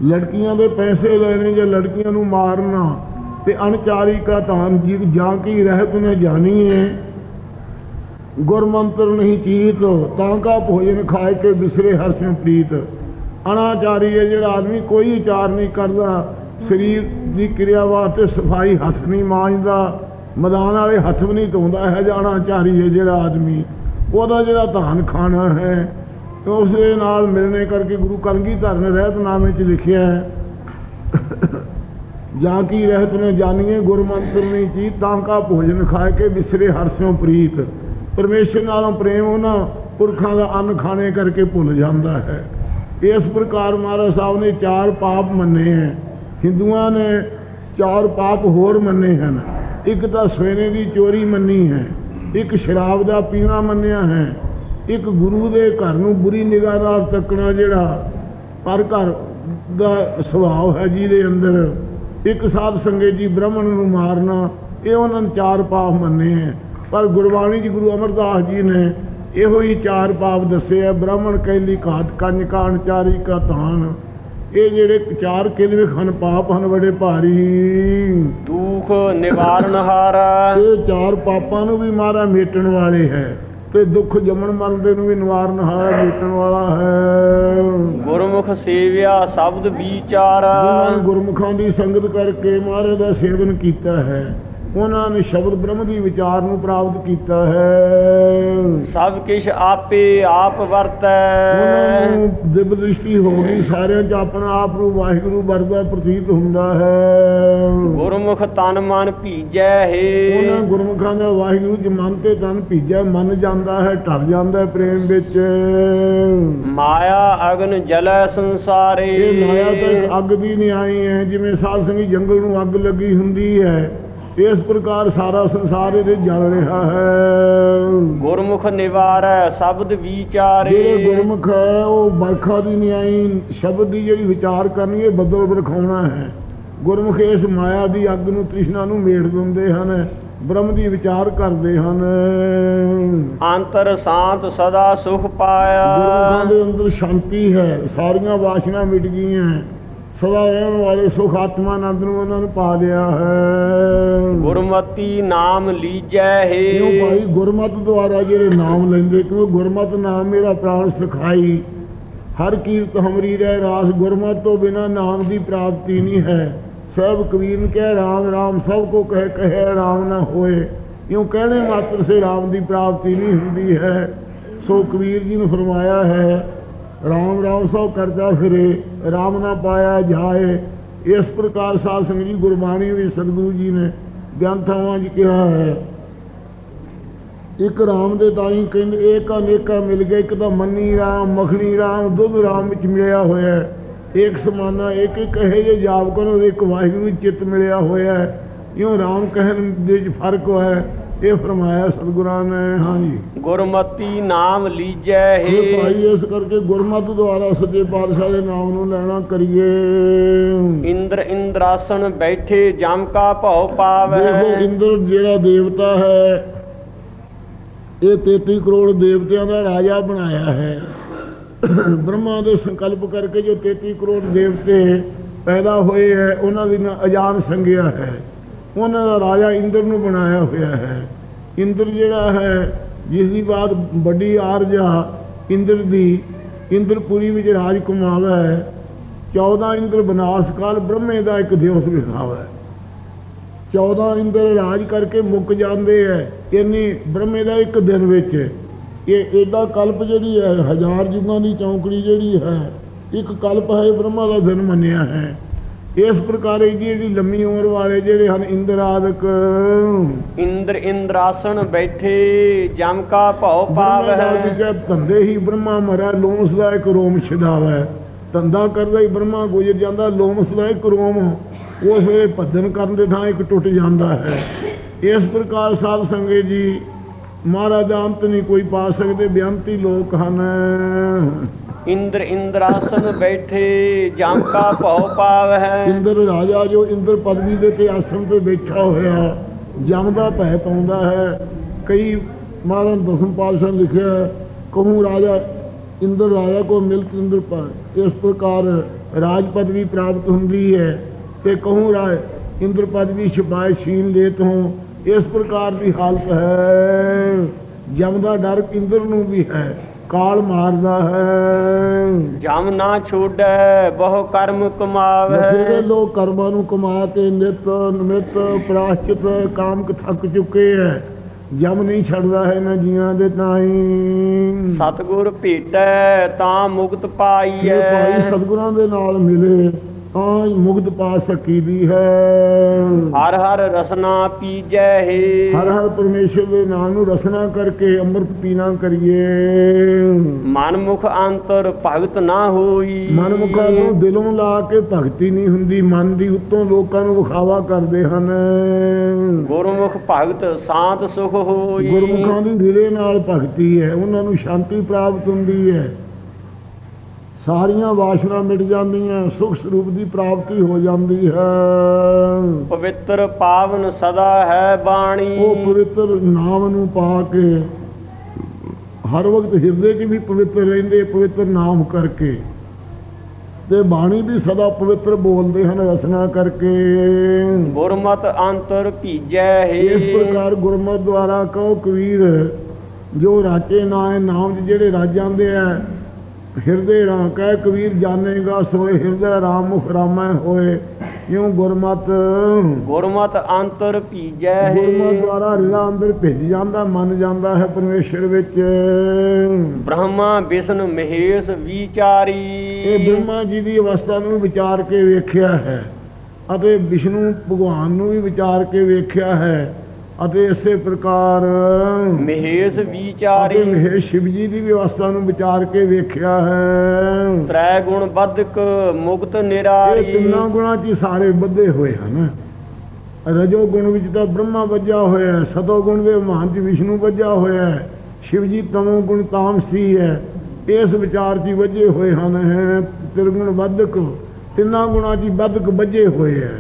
ਲੜਕੀਆਂ ਦੇ ਪੈਸੇ ਲੈਣੇ ਜਾਂ ਲੜਕੀਆਂ ਨੂੰ ਮਾਰਨਾ ਤੇ ਅਣਚਾਰੀ ਕਾ ਧਾਨ ਜੀਵ ਜਾਂ ਕੀ ਰਹਿਤ ਨੇ ਜਾਣੀਏ। ਗੁਰਮੰਤਰ ਨਹੀਂ ਚੀਤ, ਤਾਂ ਕਾ ਭੋਜਨ ਖਾਏ ਕੇ ਬਿਸਰੇ ਹਰ ਸਿਉ ਪ੍ਰੀਤ। ਅਨਾਚਾਰੀ ਹੈ ਜਿਹੜਾ ਆਦਮੀ ਕੋਈ ਵਿਚਾਰ ਨਹੀਂ ਕਰਦਾ, ਸਰੀਰ ਦੀ ਕਿਰਿਆ ਵਾਸਤੇ ਸਫ਼ਾਈ ਹੱਥ ਨਹੀਂ ਮਾਂਜਦਾ, ਮੈਦਾਨ ਵਾਲੇ ਹੱਥ ਵੀ ਨਹੀਂ ਧੋਂਦਾ ਹੈ ਜਾਂ ਅਨਾਚਾਰੀ ਹੈ ਜਿਹੜਾ ਆਦਮੀ। ਉਹਦਾ ਜਿਹੜਾ ਧਾਨ ਖਾਣਾ ਹੈ, ਉਸ ਦੇ ਨਾਲ ਮਿਲਣੇ ਕਰਕੇ ਗੁਰੂ ਕਲਗੀਧਰ ਨੇ ਰਹਿਤਨਾਮੇ 'ਚ ਲਿਖਿਆ ਹੈ। ਜਾਂ ਕੀ ਰਹਿਤ ਨੇ ਜਾਣੀਏ ਗੁਰਮੰਤਰ ਨਹੀਂ ਜੀ ਤਾਂ ਕਾ ਭੋਜਨ ਖਾਏ ਕੇ ਵਿਸਰੇ ਹਰਸਿਓ ਪ੍ਰੀਤ। ਪਰਮੇਸ਼ਰ ਨਾਲੋਂ ਪ੍ਰੇਮ ਉਹਨਾਂ ਪੁਰਖਾਂ ਦਾ ਅੰਨ ਖਾਣੇ ਕਰਕੇ ਭੁੱਲ ਜਾਂਦਾ ਹੈ। ਇਸ ਪ੍ਰਕਾਰ ਮਹਾਰਾਜ ਸਾਹਿਬ ਨੇ ਚਾਰ ਪਾਪ ਮੰਨੇ ਹੈ। ਹਿੰਦੂਆਂ ਨੇ ਚਾਰ ਪਾਪ ਹੋਰ ਮੰਨੇ ਹਨ। ਇੱਕ ਤਾਂ ਸਵੇਨੇ ਦੀ ਚੋਰੀ ਮੰਨੀ ਹੈ। ਇੱਕ ਸ਼ਰਾਬ ਦਾ ਪੀਣਾ ਮੰਨਿਆ ਹੈ। ਇੱਕ ਗੁਰੂ ਦੇ ਘਰ ਨੂੰ ਬੁਰੀ ਨਿਗਾਹ ਨਾਲ ਤੱਕਣਾ ਜਿਹੜਾ ਪਰ ਘਰ ਦਾ ਸੁਭਾਅ ਹੈ ਜਿਹਦੇ ਅੰਦਰ ਇੱਕ ਸਾਧ ਸੰਗਤ ਜੀ ਬ੍ਰਾਹਮਣ ਨੂੰ ਮਾਰਨਾ ਇਹ ਉਹਨਾਂ ਨੇ ਚਾਰ ਪਾਪ ਮੰਨੇ ਹੈ ਪਰ ਗੁਰਬਾਣੀ 'ਚ ਗੁਰੂ ਅਮਰਦਾਸ ਜੀ ਨੇ ਇਹੋ ਹੀ ਚਾਰ ਪਾਪ ਦੱਸੇ ਆ ਬ੍ਰਾਹਮਣ ਕੈਲੀ ਘਾਤ ਕੰਨ ਕਾਣ ਚਾਰੀ ਕਾ ਧਾਨ। ਇਹ ਜਿਹੜੇ ਚਾਰ ਕਿਲਵੇ ਖਨ ਪਾਪ ਹਨ ਬੜੇ ਭਾਰੀ। ਦੁਖ ਨਿਵਾਰਨ ਹਾਰਾ। ਇਹ ਚਾਰ ਪਾਪਾਂ ਨੂੰ ਵੀ ਮਾਰਾ ਮੇਟਣ ਵਾਲੇ ਹੈ। ਤੇ ਦੁੱਖ ਜਮਣ ਮਰਨ ਦੇ ਨੂੰ ਵੀ ਨਿਵਾਰਨ ਹਾਰਾ ਮੇਟਣ ਵਾਲਾ ਹੈ। ਗੁਰਮੁਖ ਸੇਵਿਆ ਸ਼ਬਦ ਵਿਚਾਰ। ਗੁਰਮੁਖਾਂ ਦੀ ਸੰਗਤ ਕਰਕੇ ਮਹਾਰਾਜ ਦਾ ਸੇਵਨ ਕੀਤਾ ਹੈ। ਉਹਨਾਂ ਨੇ ਸ਼ਬਦ ਬ੍ਰਹਮ ਦੀ ਵਿਚਾਰ ਨੂੰ ਪ੍ਰਾਪਤ ਕੀਤਾ ਹੈ। ਸਭ ਕਿਛ ਆਪੇ ਆਪ ਵਰਤੈ। ਉਹਨਾਂ ਨੂੰ ਦਿਵ ਦ੍ਰਿਸ਼ਟੀ ਹੋ ਗਈ ਸਾਰਿਆਂ 'ਚ ਆਪਣਾ ਆਪ ਨੂੰ ਵਾਹਿਗੁਰੂ ਵਰਦਾ ਪ੍ਰਤੀਤ ਹੁੰਦਾ ਹੈ। ਗੁਰਮੁਖ ਤਨ ਮਨ ਭੀਜੈ ਉਹਨਾਂ ਹੈ ਗੁਰਮੁਖਾਂ ਦਾ ਵਾਹਿਗੁਰੂ ਜੀ ਮਨ ਤੇ ਤਨ ਭੀਜਿਆ ਮੰਨ ਜਾਂਦਾ ਹੈ ਢਲ ਜਾਂਦਾ ਹੈ ਪ੍ਰੇਮ ਵਿੱਚ। ਮਾਇਆ ਅਗਨ ਜਲੈ ਸੰਸਾਰੇ। ਇਹ ਮਾਇਆ ਤਾਂ ਅੱਗ ਦੀ ਨਿਆਈ ਹੈ ਜਿਵੇਂ ਸਾਧ ਸੰਗੀ ਜੰਗਲ ਨੂੰ ਅੱਗ ਲੱਗੀ ਹੁੰਦੀ ਹੈ। ਇਸ ਪ੍ਰਕਾਰ ਸਾਰਾ ਸੰਸਾਰ ਇਹਦੇ ਜਲ ਰਿਹਾ ਹੈ। ਗੁਰਮੁਖ ਨਿਵਾਰੈ ਸ਼ਬਦ ਵਿਚਾਰੇ। ਜਿਹੜੇ ਗੁਰਮੁਖ ਹੈ ਉਹ ਬਰਖਾ ਦੀ ਨਿਆਈ ਸ਼ਬਦ ਦੀ ਜਿਹੜੀ ਵਿਚਾਰ ਕਰਨੀ ਇਹ ਬੱਦਲ ਵਰਖਾਉਣਾ ਹੈ। ਗੁਰਮੁਖ ਇਸ ਮਾਇਆ ਦੀ ਅੱਗ ਨੂੰ ਤ੍ਰਿਸ਼ਨਾ ਨੂੰ ਮੇੜ ਦਿੰਦੇ ਹਨ ਬ੍ਰਹਮ ਦੀ ਵਿਚਾਰ ਕਰਦੇ ਹਨ। ਅੰਤਰ ਸ਼ਾਂਤ ਸਦਾ ਸੁਖ ਗੁਰਮੁਖਾਂ ਪਾਇਆ ਦੇ ਅੰਦਰ ਸ਼ਾਂਤੀ ਹੈ ਸਾਰੀਆਂ ਵਾਸ਼ਨਾ ਮਿਟ ਗਈਆਂ। ਸਦਾ ਰਹਿਣ ਵਾਲੇ ਸੁਖ ਆਤਮਾ ਆਨੰਦ ਨੂੰ ਉਹਨਾਂ ਨੂੰ ਪਾ ਲਿਆ ਹੈ। ਗੁਰਮਤੀ ਨਾਮ ਲੀਜੈ ਕਿਉਂ ਹੈ ਭਾਈ? ਗੁਰਮਤ ਦੁਆਰਾ ਜਿਹੜੇ ਨਾਮ ਲੈਂਦੇ ਕਿਉਂ ਗੁਰਮਤ ਨਾਮ ਮੇਰਾ ਪ੍ਰਾਣ ਸਿਖਾਈ? ਹਰ ਕੀਰਤ ਹਮਰੀ ਰਹਿ ਰਾਸ ਗੁਰਮਤ ਤੋਂ ਬਿਨਾ ਨਾਮ ਦੀ ਪ੍ਰਾਪਤੀ ਨਹੀਂ ਹੈ। ਸਭ ਕਬੀਰ ਨੂੰ ਕਹਿ ਰਾਮ ਰਾਮ ਸਭ ਕੋ ਕਹਿ ਕਹੇ ਰਾਮ ਨਾ ਹੋਏ। ਇਉਂ ਕਹਿਣੇ ਮਾਤਰ ਸੇ ਰਾਮ ਦੀ ਪ੍ਰਾਪਤੀ ਨਹੀਂ ਹੁੰਦੀ ਹੈ। ਸੋ ਕਬੀਰ ਜੀ ਨੇ ਫਰਮਾਇਆ ਹੈ ਰਾਮ ਰਾਮ ਸਭ ਕਰਦਾ ਫਿਰੇ, ਰਾਮ ਨਾ ਪਾਇਆ ਜਾਏ। ਇਸ ਪ੍ਰਕਾਰ ਸਾਧ ਸੰਗਤ ਜੀ ਗੁਰਬਾਣੀ ਵਿੱਚ ਸਤਿਗੁਰੂ ਜੀ ਨੇ ਗ੍ਰੰਥਾਂ 'ਚ ਕਿਹਾ ਹੈ। ਇੱਕ ਰਾਮ ਦੇ ਤਾਈ ਕਹਿੰਦੇ ਏਕ ਅਨੇਕਾ ਮਿਲ ਗਿਆ, ਇੱਕ ਤਾਂ ਮੰਨੀ ਰਾਮ, ਮੱਖਣੀ ਰਾਮ, ਦੁੱਧ ਰਾਮ ਵਿੱਚ ਮਿਲਿਆ ਹੋਇਆ ਹੈ। ਏਕ ਸਮਾਨਾ, ਇੱਕ ਇੱਕ ਇਹ ਜੇ ਜਾਪ ਕਰੋ ਇੱਕ ਵਾਹਿਗੁਰੂ ਵਿੱਚ ਚਿੱਤ ਮਿਲਿਆ ਹੋਇਆ ਹੈ। ਇਉਂ ਰਾਮ ਕਹਿਣ ਦੇ ਵਿੱਚ ਫ਼ਰਕ ਹੋਇਆ ਇਹ ਫਰਮਾਇਆ ਸਤਿਗੁਰਾਂ ਨੇ ਹਾਂਜੀ। ਗੁਰਮਤੀ ਨਾਮ ਲੀਜੈ ਇਹ ਹੈ ਭਾਈ ਇਸ ਕਰਕੇ ਗੁਰਮਤਿ ਦੁਆਰਾ ਸੱਚੇ ਪਾਤਸ਼ਾਹ ਦੇ ਨਾਮ ਨੂੰ ਲੈਣਾ ਕਰੀਏ। ਇੰਦਰ ਇੰਦਰਾਸਨ ਬੈਠੇ ਜਮ ਕਾ ਭਉ ਪਾਵੈ। ਦੇਖੋ ਇੰਦਰ ਜਿਹੜਾ ਦੇਵਤਾ ਹੈ ਇਹ 33 ਕਰੋੜ ਦੇਵਤਿਆਂ ਦਾ ਰਾਜਾ ਬਣਾਇਆ ਹੈ। ਬ੍ਰਹਮਾ ਦੇ ਸੰਕਲਪ ਕਰਕੇ ਜੋ 33 ਕਰੋੜ ਦੇਵਤੇ ਪੈਦਾ ਹੋਏ ਹੈ ਉਹਨਾਂ ਦੀ ਨਾ ਅਜਾਨ ਸੰਗਿਆ ਹੈ। ਉਹਨਾਂ ਦਾ ਰਾਜਾ ਇੰਦਰ ਨੂੰ ਬਣਾਇਆ ਹੋਇਆ ਹੈ। ਇੰਦਰ ਜਿਹੜਾ ਹੈ ਜਿਸ ਦੀ ਬਾਤ ਵੱਡੀ ਆਰਜਾ ਇੰਦਰ ਦੀ, ਇੰਦਰਪੁਰੀ ਵਿੱਚ ਰਾਜ ਕੁਮਾਵਾ ਹੈ। 14 ਇੰਦਰ ਵਿਨਾਸ਼ ਕਾਲ ਬ੍ਰਹਮੇ ਦਾ ਇੱਕ ਦਿਵਸ ਵਿਖਾਵਾ ਹੈ। 14 ਇੰਦਰ ਰਾਜ ਕਰਕੇ ਮੁੱਕ ਜਾਂਦੇ ਐ ਇਹਨੇ ਬ੍ਰਹਮੇ ਦਾ ਇੱਕ ਦਿਨ ਵਿੱਚ। ਇਹ ਏਡਾ ਕਲਪ ਜਿਹੜੀ ਹੈ, ਹਜ਼ਾਰ ਯੁੱਗਾਂ ਦੀ ਚੌਂਕੜੀ ਜਿਹੜੀ ਹੈ, ਇੱਕ ਕਲਪ ਹੈ ਬ੍ਰਹਮਾ ਦਾ ਦਿਨ ਮੰਨਿਆ ਹੈ। ਇਸ ਪ੍ਰਕਾਰ ਇਹ ਜਿਹੜੀ ਲੰਮੀ ਉਮਰ ਵਾਲੇ ਜਿਹੜੇ ਹਨ ਇੰਦਰ ਆਦਿਕ ਇੰਦਰ ਇੰਦਰਾਸਨ ਬੈਠੇ ਜਮ ਕਾ ਭਉ ਪਾਵੈ ਵਿਜੈ ਧੰਦੇ ਹੀ ਬ੍ਰਹਮਾ ਮਰਿਆ ਲੋਮਸ ਦਾ ਇੱਕ ਰੋਮ ਛਿਦਾਵਾ ਹੈ ਧੰਦਾ ਕਰਦਾ ਹੀ ਬ੍ਰਹਮਾ ਗੁਜ਼ਰ ਜਾਂਦਾ ਲੋਮਸ ਦਾ ਇੱਕ ਰੋਮ। ਉਸ ਵੇਲੇ ਭੱਜਨ ਕਰਨ ਦੇ ਥਾਂ ਇੱਕ ਟੁੱਟ ਜਾਂਦਾ ਹੈ। ਇਸ ਪ੍ਰਕਾਰ ਸਾਧ ਸੰਗਤ ਜੀ ਮਹਾਰਾਜ ਅੰਤ ਨਹੀਂ ਕੋਈ ਪਾ ਸਕਦੇ ਬੇਅੰਤੀ ਲੋਕ ਹਨ। ਇੰਦਰ ਇੰਦਰਾਸਨ ਬੈਠੇ ਜਮ ਕਾ ਭਉ ਪਾਵੈ ਇੰਦਰ ਰਾਜਾ ਜੋ ਇੰਦਰ ਪਦਵੀ ਦੇ ਤੇ ਆਸਣ ਤੇ ਬੈਠਾ ਹੋਇਆ ਜਮ ਦਾ ਭੈ ਪਾਉਂਦਾ ਹੈ। ਕਈ ਮਹਾਰਾਜ ਦਸਮ ਪਾਤਸ਼ਾਹ ਲਿਖਿਆ ਹੈ, ਕਹੂੰ ਰਾਜਾ ਇੰਦਰ ਰਾਜਾ ਕੋ ਮਿਲਤ ਇੰਦਰ ਪਾ ਇਸ ਪ੍ਰਕਾਰ ਰਾਜ ਪਦਵੀ ਪ੍ਰਾਪਤ ਹੁੰਦੀ ਹੈ ਤੇ ਕਹੂੰ ਰਾਜ ਇੰਦਰ ਪਦਵੀ ਛਪਾਏ ਛੀਨ ਲੇਤ ਹੂੰ ਇਸ ਪ੍ਰਕਾਰ ਦੀ ਹਾਲਤ ਹੈ। ਜਮ ਦਾ ਡਰ ਇੰਦਰ ਨੂੰ ਵੀ ਹੈ। ਕਾਲ ਮਾਰਦਾ ਹੈ। ਜਮ ਨਾ ਛੋੜੈ ਬਹੁ ਕਰਮ ਕਮਾਵੈ। ਲੋਕ ਕਰਮਾਂ ਨੂੰ ਕਮਾ ਕੇ ਨਿਤ ਨਿਮਿਤ ਪ੍ਰਾਸ਼ਚਿਤ ਕਾਮ ਕ ਥੱਕ ਚੁੱਕੇ ਹੈ ਜਮ ਨਹੀਂ ਛੱਡਦਾ ਹੈ ਨਾ ਜੀਆਂ ਦੇ ਤਾਈ। ਸਤਗੁਰ ਭੇਟੈ ਤਾਂ ਮੁਕਤ ਇਹ ਭਾਈ ਪਾਈਐ ਸਤਿਗੁਰਾਂ ਦੇ ਨਾਲ ਮਿਲੇ ਤਾਂ ਹੀ ਮੁਕਤ ਪਾ ਸਕੀਦੀ ਹੈ। ਹਰ ਹਰ ਰਸਨਾ ਪੀਜੈ ਹੈ। ਹਰ ਹਰ ਪਰਮੇਸ਼ਰ ਦੇ ਨਾਮ ਨੂੰ ਰਸਨਾ ਕਰਕੇ ਅੰਮ੍ਰਿਤ ਪੀਣਾ ਕਰੀਏ। ਮਨ ਮੁਖ ਅੰਤਰ ਭਗਤ ਨਾ ਹੋਈ। ਮਨਮੁਖਾਂ ਨੂੰ ਦਿਲੋਂ ਲਾ ਕੇ ਭਗਤੀ ਨਹੀਂ ਹੁੰਦੀ ਮਨ ਦੀ ਉੱਤੋਂ ਲੋਕਾਂ ਨੂੰ ਵਿਖਾਵਾ ਕਰਦੇ ਹਨ। ਗੁਰਮੁਖ ਭਗਤ ਸਾਤ ਸੁਖ ਹੋਈ। ਗੁਰਮੁਖਾਂ ਦੀ ਹਿਰੇ ਨਾਲ ਭਗਤੀ ਹੈ ਉਹਨਾਂ ਨੂੰ ਸ਼ਾਂਤੀ ਪ੍ਰਾਪਤ ਹੁੰਦੀ ਹੈ। ਸਾਰੀਆਂ ਵਾਸ਼ਨਾ ਮਿਟ ਜਾਂਦੀਆਂ ਸੁਖ ਸਰੂਪ ਦੀ ਪ੍ਰਾਪਤੀ ਹੋ ਜਾਂਦੀ ਹੈ। ਪਵਿੱਤਰ ਪਾਵਨ ਸਦਾ ਹੈ ਬਾਣੀ। ਉਹ ਪਵਿੱਤਰ ਨਾਮ ਨੂੰ ਪਾ ਕੇ ਹਰ ਵਕਤ ਹਿਰਦੇ 'ਚ ਵੀ ਪਵਿੱਤਰ ਰਹਿੰਦੇ ਪਵਿੱਤਰ ਨਾਮ ਕਰਕੇ। ਤੇ ਬਾਣੀ ਵੀ ਸਦਾ ਪਵਿੱਤਰ ਬੋਲਦੇ ਹਨ ਰਸਨਾ ਕਰਕੇ। ਗੁਰਮਤ ਅੰਤਰ ਭੀਜੈ ਹੈ। ਇਸ ਪ੍ਰਕਾਰ ਗੁਰਮਤਿ ਦੁਆਰਾ ਕਹੋ ਕਬੀਰ ਜੋ ਰਾਚੇ ਨਾਏ ਨਾਮ ਜਿਹੜੇ ਰਾਜ ਜਾਂਦੇ ਆ ਹਿਰਦੇ ਰਾਂ ਕਹਿ ਕਬੀਰ ਜਾਣੇਗਾ ਸੋਏ ਹਿਰਦੇ ਰਾਮ ਮੁਖ ਰਾਮੈ ਹੋਏ ਇਉਂ ਗੁਰਮਤਿ। ਗੁਰਮਤ ਅੰਤਰ ਭੀਜੈ ਗੁਰਮਤਿ ਹੈ ਦੁਆਰਾ ਹਿਰਦਾ ਅੰਦਰ ਭਿੱਜ ਜਾਂਦਾ ਮਨ ਜਾਂਦਾ ਹੈ ਪਰਮੇਸ਼ਰ ਵਿੱਚ। ਬ੍ਰਹਮਾ ਵਿਸ਼ਨ ਮਹੇਸ਼ ਵਿਚਾਰੀ। ਇਹ ਬ੍ਰਹਮਾ ਜੀ ਦੀ ਅਵਸਥਾ ਨੂੰ ਵਿਚਾਰ ਕੇ ਵੇਖਿਆ ਹੈ ਅਤੇ ਵਿਸ਼ਨੂੰ ਭਗਵਾਨ ਨੂੰ ਵੀ ਵਿਚਾਰ ਕੇ ਵੇਖਿਆ ਹੈ। ਅਤੇ ਇਸੇ ਪ੍ਰਕਾਰ ਮਹੇਸ਼ ਵਿਚਾਰੀ ਮਹੇਸ਼ ਸ਼ਿਵ ਜੀ ਦੀ ਵੀ ਅਵਸਥਾ ਨੂੰ ਵਿਚਾਰ ਕੇ ਵੇਖਿਆ ਹੈ। ਤ੍ਰੈ ਗੁਣ ਬਦਕ ਮੁਕਤ ਇਹ ਨਿਰਾਰੀ। ਤਿੰਨਾਂ ਗੁਣਾਂ 'ਚ ਸਾਰੇ ਬੱਧੇ ਹੋਏ ਹਨ। ਰਜੋ ਗੁਣ ਵਿੱਚ ਤਾਂ ਬ੍ਰਹਮਾ ਵੱਜਾ ਹੋਇਆ ਹੈ ਸਤੋ ਗੁਣ ਦੇ ਮਹਾਨ 'ਚ ਵਿਸ਼ਨੂੰ ਵੱਜਾ ਹੋਇਆ ਹੈ ਸ਼ਿਵ ਜੀ ਤਮੋ ਗੁਣ ਤਾਮਸੀ ਹੈ। ਇਸ ਵਿਚਾਰ 'ਚ ਵੱਜੇ ਹੋਏ ਹਨ ਤਿਰਗੁਣ ਬੱਧਕ ਤਿੰਨਾਂ ਗੁਣਾਂ 'ਚ ਹੀ ਬੱਧਕ ਵੱਜੇ ਹੋਏ ਹੈ।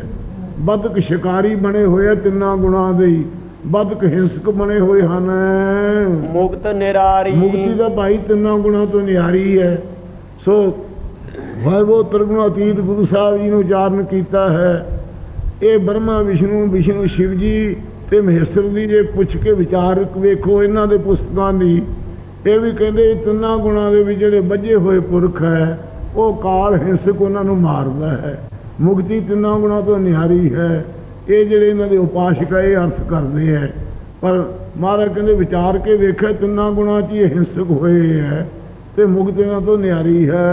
ਬੱਧਕ ਸ਼ਿਕਾਰੀ ਬਣੇ ਹੋਏ ਤਿੰਨਾਂ ਗੁਣਾਂ ਦੇ ਹੀ। ਬੱਧਕ ਹਿੰਸਕ ਬਣੇ ਹੋਏ ਹਨ। ਮੁਕਤ ਨਿਰਾਰੀ। ਮੁਕਤੀ ਦਾ ਭਾਈ ਤਿੰਨਾਂ ਗੁਣਾਂ ਤੋਂ ਨਿਆਰੀ ਹੈ। ਸੋ ਵਾਹਿਗੁਰੂ ਤਰਗੁਣ ਅਤੀਤ ਗੁਰੂ ਸਾਹਿਬ ਜੀ ਨੂੰ ਉਚਾਰਨ ਕੀਤਾ ਹੈ। ਇਹ ਬ੍ਰਹਮਾ ਵਿਸ਼ਨੂੰ ਵਿਸ਼ਨੂੰ ਸ਼ਿਵ ਜੀ ਤੇ ਮਹੇਸ਼ਰ ਦੀ ਜੇ ਪੁੱਛ ਕੇ ਵਿਚਾਰ ਵੇਖੋ ਇਹਨਾਂ ਦੇ ਪੁਸਤਕਾਂ ਦੀ। ਇਹ ਵੀ ਕਹਿੰਦੇ ਤਿੰਨਾਂ ਗੁਣਾਂ ਦੇ ਵਿੱਚ ਜਿਹੜੇ ਵੱਜੇ ਹੋਏ ਪੁਰਖ ਹੈ ਉਹ ਕਾਲ ਹਿੰਸਕ ਉਹਨਾਂ ਨੂੰ ਮਾਰਦਾ ਹੈ। ਮੁਕਤੀ ਤਿੰਨਾਂ ਗੁਣਾਂ ਤੋਂ ਨਿਹਾਰੀ ਹੈ। ਇਹ ਜਿਹੜੇ ਇਹਨਾਂ ਦੇ ਉਪਾਸ਼ਕ ਇਹ ਅਰਥ ਕਰਦੇ ਹੈ ਪਰ ਮਹਾਰਾਜ ਕਹਿੰਦੇ ਵਿਚਾਰ ਕੇ ਵੇਖਿਆ ਤਿੰਨਾਂ ਗੁਣਾਂ 'ਚ ਇਹ ਹਿੰਸਕ ਹੋਏ ਹੈ ਤੇ ਮੁਕਤ ਇਹਨਾਂ ਤੋਂ ਨਿਆਰੀ ਹੈ।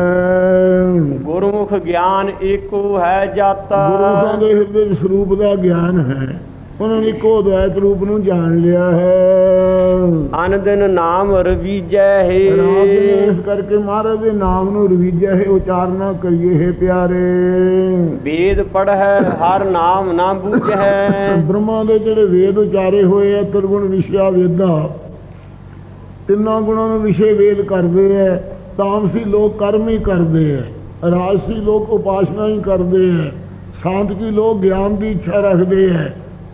ਗੁਰਮੁਖ ਗਿਆਨ ਏਕੋ ਹੈ ਜਾਤਾ। ਗੁਰੂਆਂ ਦੇ ਹਿਰਦੇ 'ਚ ਸਰੂਪ ਦਾ ਗਿਆਨ ਹੈ। ਉਹਨਾਂ ਨੇ ਇੱਕੋ ਦ્વੈਤ ਰੂਪ ਨੂੰ ਜਾਣ ਲਿਆ ਹੈ। ਅਨ ਦਿਨ ਨਾਮ ਰਵੀਜੈ ਰਾਤ ਨੇ ਹੈ ਇਸ ਕਰਕੇ ਮਹਾਰਾਜ ਦੇ ਨਾਮ ਨੂੰ ਰਵੀਜਿਆ ਹੈ ਉਚਾਰਨਾ ਕਰੀਏ ਹੈ ਪਿਆਰੇ। ਵੇਦ ਪੜ੍ਹੈ ਹਰ ਨਾਮ ਨਾ ਬੂਝੈ। ਬ੍ਰਹਮਾ ਦੇ ਜਿਹੜੇ ਵੇਦ ਉਚਾਰੇ ਹੋਏ ਆ ਤਿਰਗੁਣ ਵਿਸ਼ਿਆ ਵੇਦਾ ਤਿੰਨਾਂ ਗੁਣਾਂ ਨੂੰ ਵਿਸ਼ੇ ਵੇਦ ਕਰਦੇ ਐ ਤਾਮਸੀ ਲੋਕ ਕਰਮ ਹੀ ਕਰਦੇ ਐ ਰਾਜਸੀ ਲੋਕ ਉਪਾਸਨਾ ਹੀ ਕਰਦੇ ਐ ਸਾਂਤਕੀ ਲੋਕ ਗਿਆਨ ਦੀ ਇੱਛਾ ਰੱਖਦੇ ਐ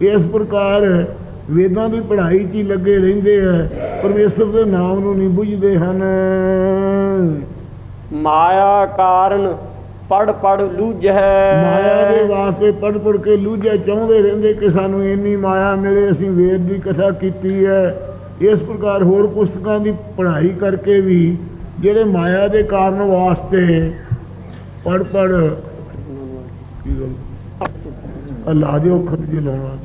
ਇਸ ਪ੍ਰਕਾਰ ਵੇਦਾਂ ਦੀ ਪੜ੍ਹਾਈ 'ਚ ਹੀ ਲੱਗੇ ਰਹਿੰਦੇ ਐ ਪਰਮੇਸ਼ਰ ਦੇ ਨਾਮ ਨੂੰ ਨਹੀਂ ਬੁੱਝਦੇ ਹਨ। ਮਾਇਆ ਕਾਰਨ ਪੜ ਪੜ ਲੂਝੈ। ਮਾਇਆ ਦੇ ਵਾਸਤੇ ਪੜ ਪੜ ਕੇ ਲੂਝੇ ਚਾਹੁੰਦੇ ਰਹਿੰਦੇ ਕਿ ਸਾਨੂੰ ਇੰਨੀ ਮਾਇਆ ਮਿਲੇ ਅਸੀਂ ਵੇਦ ਦੀ ਕਥਾ ਕੀਤੀ ਹੈ। ਇਸ ਪ੍ਰਕਾਰ ਹੋਰ ਪੁਸਤਕਾਂ ਦੀ ਪੜ੍ਹਾਈ ਕਰਕੇ ਵੀ ਜਿਹੜੇ ਮਾਇਆ ਦੇ ਕਾਰਨ ਵਾਸਤੇ ਪੜ ਪੜ ਕੀ ਗੱਲ? ਅੱਲਾ ਦੇ ਅੱਖਰ ਜੀ ਲਾਉਣਾ।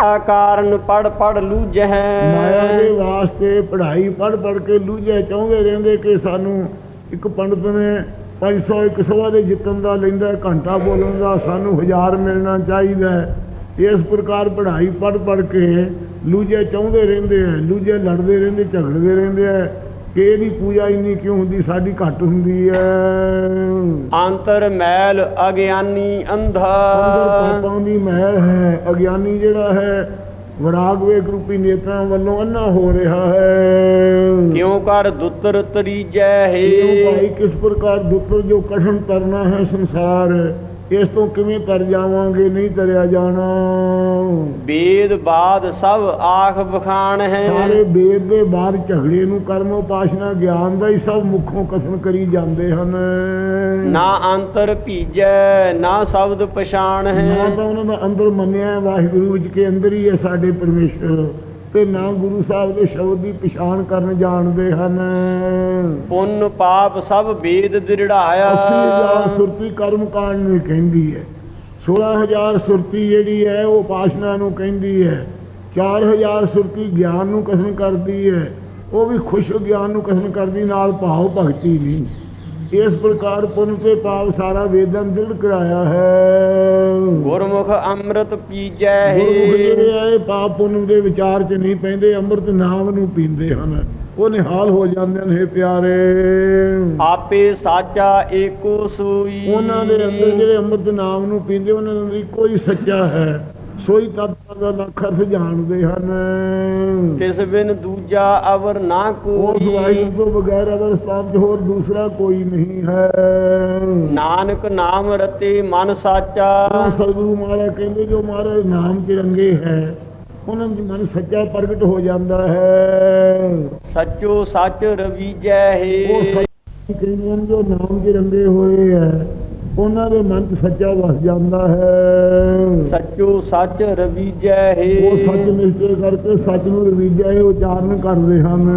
ਮਾਇਆ ਕਾਰਨ ਪੜ ਪੜ ਲੂਝੈ। ਮਾਇਆ ਦੇ ਵਾਸਤੇ ਪੜ੍ਹਾਈ ਪੜ ਪੜ ਕੇ ਲੂਝੇ। ਚਾਹੁੰਦੇ ਰਹਿੰਦੇ ਕਿ ਸਾਨੂੰ ਇੱਕ ਪੰਡਤ ਨੇ 500 ਇੱਕ ਸਵਾ ਦੇ ਜਿੱਤਣ ਦਾ ਲੈਂਦਾ, ਘੰਟਾ ਬੋਲਣ ਦਾ, ਸਾਨੂੰ ਹਜ਼ਾਰ ਮਿਲਣਾ ਚਾਹੀਦਾ ਇਸ ਪ੍ਰਕਾਰ ਪੜ੍ਹਾਈ ਪੜ ਪੜ ਕੇ ਲੂਝੇ ਚਾਹੁੰਦੇ ਰਹਿੰਦੇ ਆ ਲੂਝੇ ਲੜਦੇ ਰਹਿੰਦੇ, ਝਗੜਦੇ ਰਹਿੰਦੇ ਆ ਕਿ ਇਹਦੀ ਪੂਜਾ ਇੰਨੀ ਕਿਉਂ ਹੁੰਦੀ? ਸਾਡੀ ਘੱਟ ਹੁੰਦੀ ਹੈ ਅੰਤਰ ਮੈਲ ਅਗਿਆਨੀ ਅੰਧਾ। ਅੰਦਰ ਪਾਪਾਂ ਦੀ ਮਹਿਲ ਹੈ। ਅਗਿਆਨੀ ਜਿਹੜਾ ਹੈ ਵਿਰਾਗ ਵੇਖ ਰੂਪੀ ਨੇਤਰਾਂ ਵੱਲੋਂ ਅੰਨਾ ਹੋ ਰਿਹਾ ਹੈ। ਕਿਉ ਕਰ ਦੁੱਤਰ ਤਰੀਜੈ ਇਹ ਭਾਈ ਹੈ ਕਿਸ ਪ੍ਰਕਾਰ ਦੁੱਤਰ ਜੋ ਕਠਨ ਤਰਨਾ ਹੈ ਸੰਸਾਰ? ਇਸ ਤੋਂ ਕਿਵੇਂ ਤਰ ਜਾਵਾਂਗੇ ਨਹੀਂ ਤਰਿਆ ਜਾਣਾ। ਵੇਦ ਬਾਦ ਸਭ ਆਖ ਬਖਾਨ ਹੈ। ਸਾਰੇ ਵੇਦ ਦੇ ਬਾਹਰ ਝਗੜੇ ਨੂੰ ਕਰਮ ਉਪਾਸ਼ਨਾ ਗਿਆਨ ਦਾ ਹੀ ਸਭ ਮੁੱਖੋਂ ਕਥਨ ਕਰੀ ਜਾਂਦੇ ਹਨ। ਨਾ ਅੰਤਰ ਭੀਜੈ ਨਾ ਸ਼ਬਦ ਪਛਾਣ ਨਾ ਹੈ ਤਾਂ ਉਹਨਾਂ ਦਾ ਅੰਦਰ ਮੰਨਿਆ ਵਾਹਿਗੁਰੂ ਵਿੱਚ ਕੇ ਅੰਦਰ ਹੀ ਹੈ ਸਾਡੇ ਪਰਮੇਸ਼ਰ। ਤੇ ਨਾ ਗੁਰੂ ਸਾਹਿਬ ਦੇ ਸ਼ਬਦ ਦੀ ਪਛਾਣ ਕਰਨ ਜਾਣਦੇ ਹਨ। ਪੁੰਨ ਪਾਪ ਸਭ ਵੇਦ ਦ੍ਰਿੜਾਇਆ। 80000 ਸੁਰਤੀ ਕਰਮ ਕਾਂਡ ਨੂੰ ਕਹਿੰਦੀ ਹੈ। 16000 ਸੁਰਤੀ ਜਿਹੜੀ ਹੈ ਉਹ ਉਪਾਸ਼ਨਾ ਨੂੰ ਕਹਿੰਦੀ ਹੈ। 4000 ਸੁਰਤੀ ਗਿਆਨ ਨੂੰ ਕਥਨ ਕਰਦੀ ਹੈ। ਉਹ ਵੀ ਖੁਸ਼ ਗਿਆਨ ਨੂੰ ਕਥਨ ਕਰਦੀ ਨਾਲ ਭਾਵ ਭਗਤੀ ਨਹੀਂ ਇਸ ਪ੍ਰਕਾਰ ਪੁੰਨ ਤੇ ਪਾਪ ਸਾਰਾ ਵੇਦਨ ਦ੍ਰਿੜ ਕਰਾਇਆ ਹੈ। ਗੁਰਮੁਖ ਅੰਮ੍ਰਿਤ ਪੀਜੈ ਗੁਰਮੁਖ ਜਿਹੜੇ ਹੈ ਆ ਇਹ ਪਾਪ ਪੁੰਨ ਦੇ ਵਿਚਾਰ 'ਚ ਨਹੀਂ ਪੈਂਦੇ ਅੰਮ੍ਰਿਤ ਨਾਮ ਨੂੰ ਪੀਂਦੇ ਹਨ। ਉਹ ਨਿਹਾਲ ਹੋ ਜਾਂਦੇ ਨੇ ਪਿਆਰੇ। ਆਪੇ ਸਾਚਾ ਏਕੋ ਸੋਈ। ਉਹਨਾਂ ਦੇ ਅੰਦਰ ਜਿਹੜੇ ਅੰਮ੍ਰਿਤ ਨਾਮ ਨੂੰ ਪੀਂਦੇ ਉਹਨਾਂ ਦੇ ਅੰਦਰ ਇੱਕੋ ਹੀ ਸੱਚਾ ਹੈ। ਸੋਈ ਤੱਤ ਦਾ ਅਰਥ ਜਾਣਦੇ ਹਨ। ਤਿਸ ਬਿਨ ਦੂਜਾ ਅਵਰ ਨਾ ਉਸ ਕੋਈ। ਵਾਹਿਗੁਰੂ ਤੋਂ ਬਗੈਰ ਅਵਰ ਸਥਾਨ 'ਚ ਹੋਰ ਦੂਸਰਾ ਕੋਈ ਨਹੀਂ ਹੈ। ਨਾਨਕ ਨਾਮ ਰਤੇ ਮਨ ਸਾਚਾ। ਉਹ ਸਤਿਗੁਰੂ ਮਹਾਰਾਜ ਕਹਿੰਦੇ ਜੋ ਮਹਾਰਾਜ ਨਾਮ 'ਚ ਰੰਗੇ ਹੈ ਉਹਨਾਂ ਦਾ ਮਨ ਸੱਚਾ ਪ੍ਰਗਟ ਹੋ ਜਾਂਦਾ ਹੈ। ਸੱਚੋ ਸੱਚ ਰਵੀਜੈ ਉਹ ਹੈ ਸੱਚ ਕਹਿੰਦੇ ਜੋ ਨਾਮ 'ਚ ਰੰਗੇ ਹੋਏ ਹੈ। ਉਹਨਾਂ ਦੇ ਮਨ 'ਚ ਸੱਚਾ ਵਸ ਜਾਂਦਾ ਹੈ। ਸੱਚੋ ਸੱਚ ਰਵੀਜੈ ਉਹ ਸੱਚ ਹੈ ਨਿਸ਼ਚੈ ਕਰਕੇ ਸੱਚ ਨੂੰ ਰਵੀਜਿਆ ਇਹ ਉਚਾਰਨ ਕਰਦੇ ਹਨ।